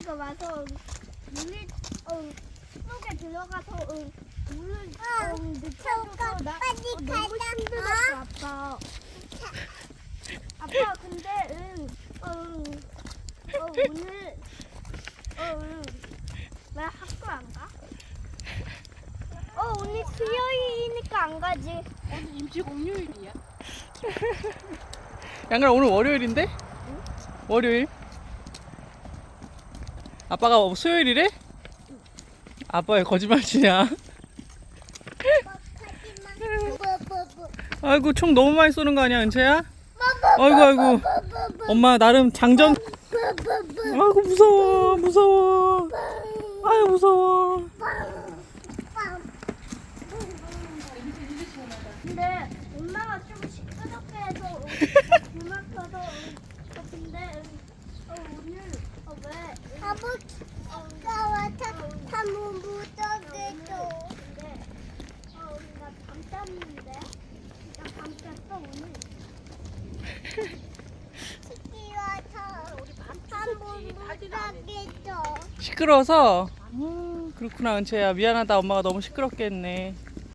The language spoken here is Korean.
이거 와서 물이 어, 속에 들어가서 어, 물을 어, 늦춰줘서 나 어, 너무 힘들었어 아빠. 아빠 근데 응, 어, 응, 어, 오늘 어, 응, 왜 학교 안 가? 어 오늘 수요일이니까 안 가지. 오늘 임시 공휴일이야. 양갈 오늘 월요일인데? 월요일? 아빠가 뭐 수요일이래? 아빠 왜 거짓말 치냐? 아이고 총 너무 많이 쏘는 거 아니야 은채야? 아이고 아이고 엄마 나름 장전 아이고 무서워 무서워 아유 무서워 근데 엄마가 좀 시끄럽게 해서 어, 근데 어, 오늘 어, 왜 아버지가 와서 한번 묻어내줘 근데 어, 오늘 시끄러워서? 음, 그렇구나 은채야. 미안하다. 엄마가 너무 시끄럽게 했네